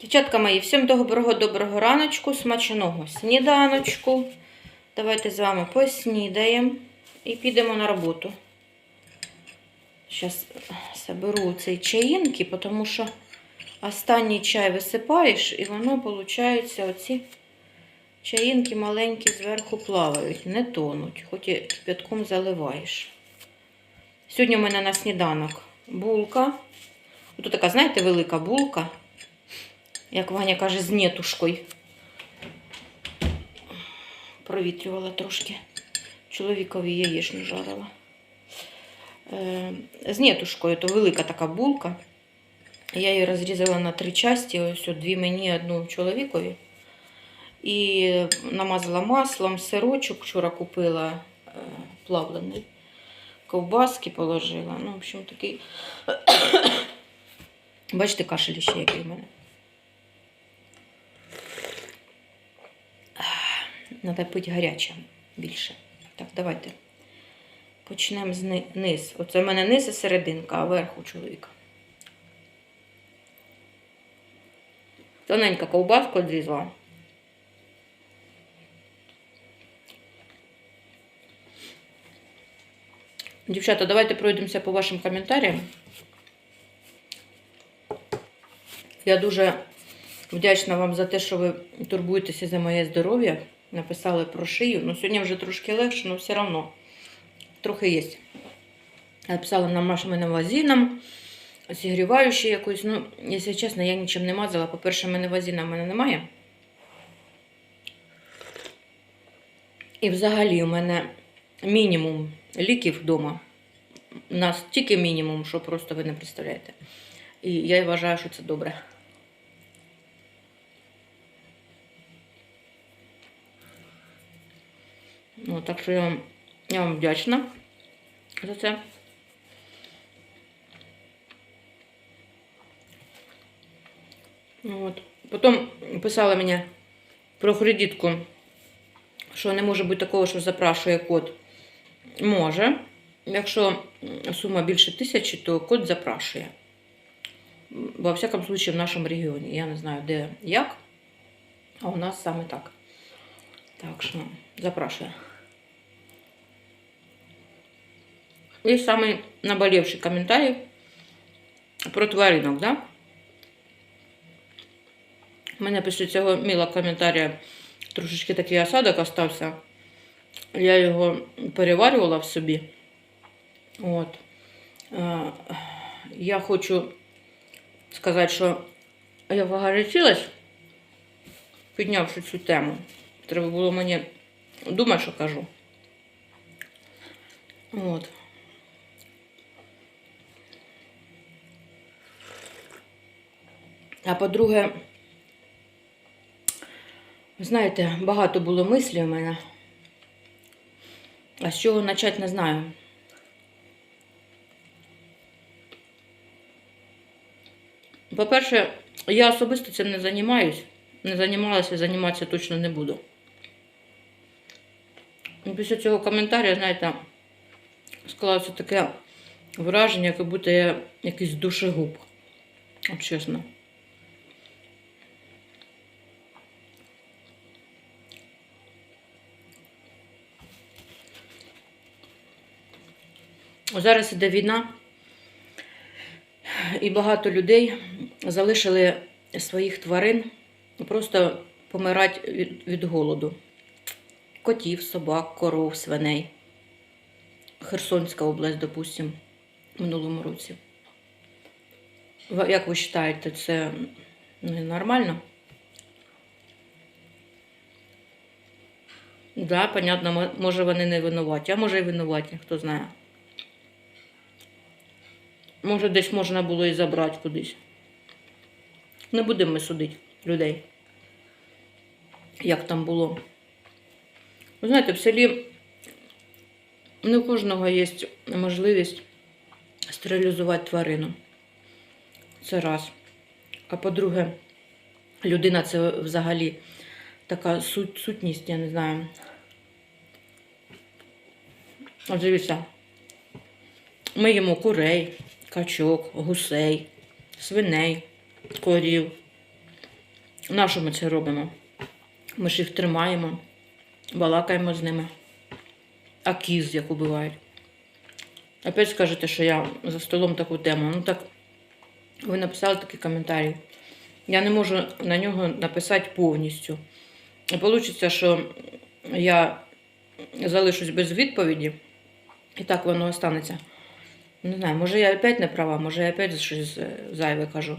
Дівчатка мої, всім доброго-доброго раночку, смачного сніданочку. Давайте з вами поснідаємо і підемо на роботу. Зараз заберу цей чаїнки, тому що останній чай висипаєш, і воно, виходить, оці чаїнки маленькі зверху плавають, не тонуть, хоч і кипятком заливаєш. Сьогодні у мене на сніданок булка. Ось така, знаєте, велика булка як Ваня каже, з нетушкою. Провітрювала трошки. Чоловікові яєчню жарила. Е, з нетушкою, то велика така булка. Я її розрізала на три часті, ось дві мені, одну чоловікові. І намазала маслом, сирочок вчора купила е, плавлений. Ковбаски положила. Ну, в общем, такий. Бачите, кашель ще який в мене. Пити гаряче більше. Так, давайте. Почнемо з низ. Оце в мене низ і серединка, а верх у чоловіка. Тоненька ковбаска відрізала. Дівчата, давайте пройдемося по вашим коментарям. Я дуже вдячна вам за те, що ви турбуєтеся за моє здоров'я. Написали про шию. Ну, сьогодні вже трошки легше, але все одно трохи є. Написала нам нашим вазіном, зігріваючи якусь. Ну, якщо чесно, я нічим не мазала. По-перше, мене вазіна в мене немає. І взагалі у мене мінімум ліків вдома. Настільки мінімум, що просто ви не представляєте. І я вважаю, що це добре. Ну, так що я вам, я вам вдячна за це. Ну, От. Потім писала мені про кредитку, що не може бути такого, що запрашує код. Може. Якщо сума більше тисячі, то код запрашує. Во всякому случае, в нашому регіоні. Я не знаю, де як, а у нас саме так. Так що запрашує. І самий наболівший коментарій про тваринок, да? У мене після цього милого коментаря трошечки такий осадок остався. Я його переварювала в собі. От. Е, Я хочу сказати, що я погарячилась, піднявши цю тему. Треба було мені думати, що кажу. От. А по-друге, знаєте, багато було мислі у мене. А з чого почати не знаю. По-перше, я особисто цим не займаюсь. Не займалася, займатися точно не буду. Після цього коментаря, знаєте, склалося таке враження, як будто я якийсь душегуб. От чесно. Зараз іде війна, і багато людей залишили своїх тварин просто помирати від, голоду. Котів, собак, коров, свиней. Херсонська область, допустим, в минулому році. Як ви вважаєте, це ну, нормально? Так, да, понятно, може вони не винуваті, а може і винуваті, хто знає. Може, десь можна було і забрати кудись. Не будемо ми судити людей. Як там було. Ви знаєте, в селі не у кожного є можливість стерилізувати тварину. Це раз. А по-друге, людина це взагалі така суть, сутність, я не знаю. От дивіться, ми їмо курей, качок, гусей, свиней, корів. На що ми це робимо? Ми ж їх тримаємо, балакаємо з ними. А кіз як убивають. Опять скажете, що я за столом таку тему. Ну так, ви написали такий коментарі. Я не можу на нього написати повністю. Вийде, що я залишусь без відповіді, і так воно останеться. Не знаю, може я опять не права, може я опять щось зайве кажу.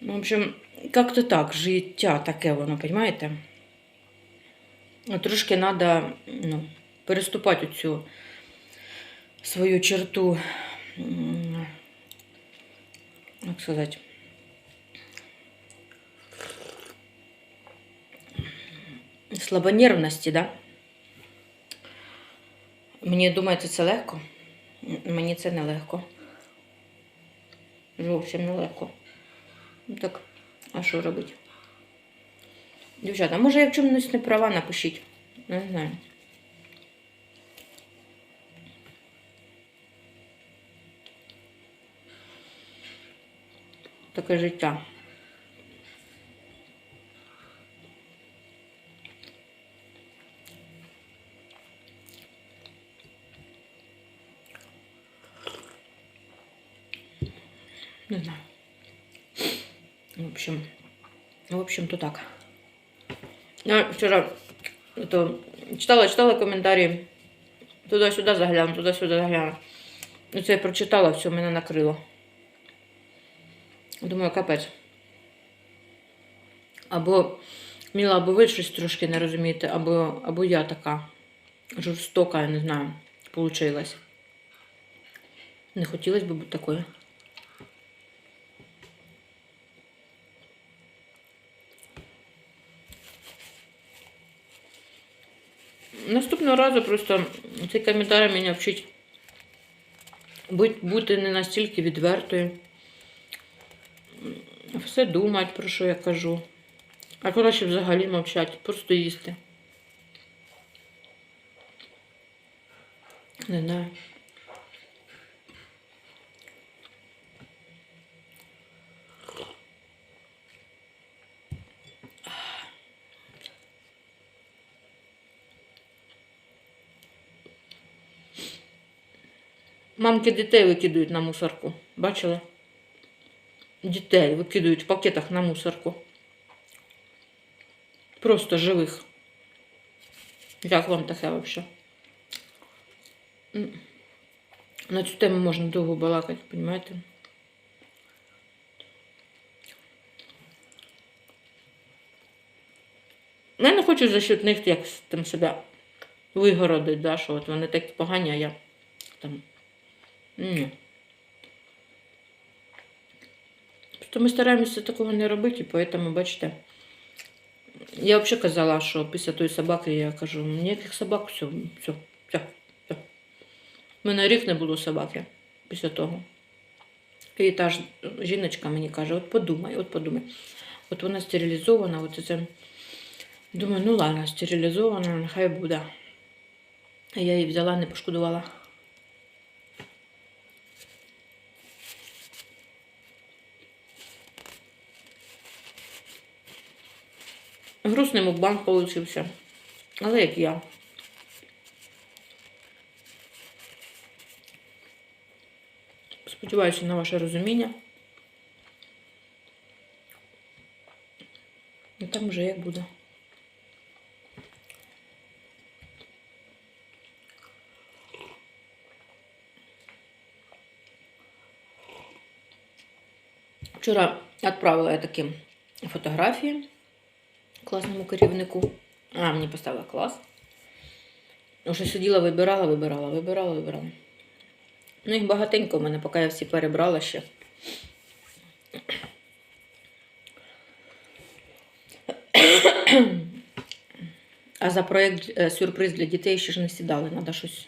В общем, як-то так, життя таке воно, розумієте? Трошки треба ну, переступати цю свою черту, як сказати, слабонервності, да? Мені думаєте, це легко? Мені це не легко. Зовсім не легко. Ну так, а що робити? Дівчата, може я в чомусь не права, напишіть. Не знаю. Таке життя. Не знаю. В общем, в общем-то так. Я вчора то, читала, читала коментарі. Туди-сюди загляну, туди-сюди загляну. І це я прочитала, все, мене накрило. Думаю, капець. Або Міла, або ви щось трошки не розумієте, або, або я така жорстока, я не знаю, получилась. Не хотілося б бути такою. Наступного разу просто цей коментар мене вчить бути, не настільки відвертою. Все думати, про що я кажу. А краще взагалі мовчати, просто їсти. Не знаю. Мамки дітей викидують на мусорку. Бачили? Дітей викидують в пакетах на мусорку. Просто живих. Як вам таке взагалі? На цю тему можна довго балакати, розумієте? Я не хочу за счет них як там себе вигородити, да, що от вони такі погані, а я там. Ні. Просто ми стараємося такого не робити, і тому, бачите, я взагалі казала, що після тої собаки я кажу, ніяких собак, все, все, все, все. У мене рік не було собаки після того. І та ж жіночка мені каже, от подумай, от подумай. От вона стерилізована, от це. Думаю, ну ладно, стерилізована, нехай буде. А я її взяла, не пошкодувала. Грустний мукбанк получився. Але як я. Сподіваюся на ваше розуміння. І там вже як буде. Вчора відправила я такі фотографії класному керівнику. А, мені поставила клас. Уже сиділа, вибирала, вибирала, вибирала, вибирала. Ну, їх багатенько в мене, поки я всі перебрала ще. А за проєкт е, сюрприз для дітей ще ж не сідали. Треба щось,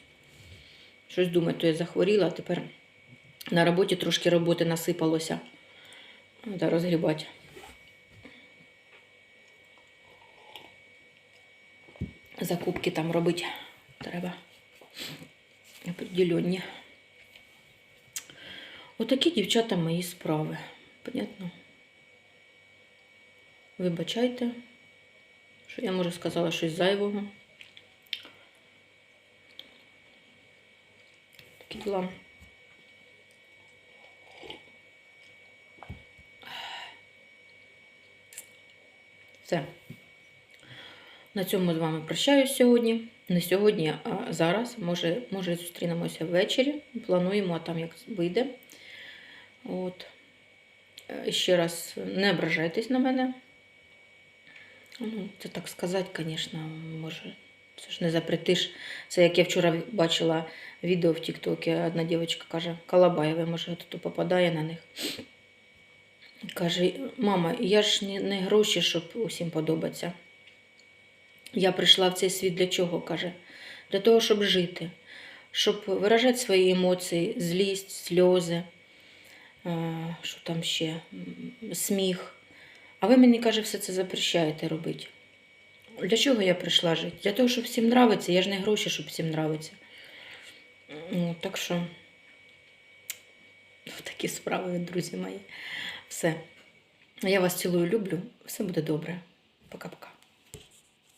щось думати. То я захворіла, а тепер на роботі трошки роботи насипалося. Треба розгрібати. Закупки там робити треба. Определенні. Отакі дівчата мої справи. Понятно? Вибачайте, що я може сказала щось зайвого. Такі діла. Все. На цьому з вами прощаюсь сьогодні. Не сьогодні, а зараз. Може, може зустрінемося ввечері. Плануємо, а там як вийде. От. Е, Ще раз не ображайтесь на мене. Ну, це так сказати, звісно, може. Це ж не запретиш. Це як я вчора бачила відео в Тіктокі, одна дівчинка каже, Калабаєва, може, тут попадає на них. Каже, мама, я ж не гроші, щоб усім подобатися. Я прийшла в цей світ для чого? каже. Для того, щоб жити, щоб виражати свої емоції, злість, сльози, що там ще, сміх. А ви мені, каже, все це запрещаєте робити. Для чого я прийшла жити? Для того, щоб всім нравиться. Я ж не гроші, щоб всім нравиться. Ну, так що такі справи, друзі мої. Все. Я вас цілую, люблю. Все буде добре. Пока-пока.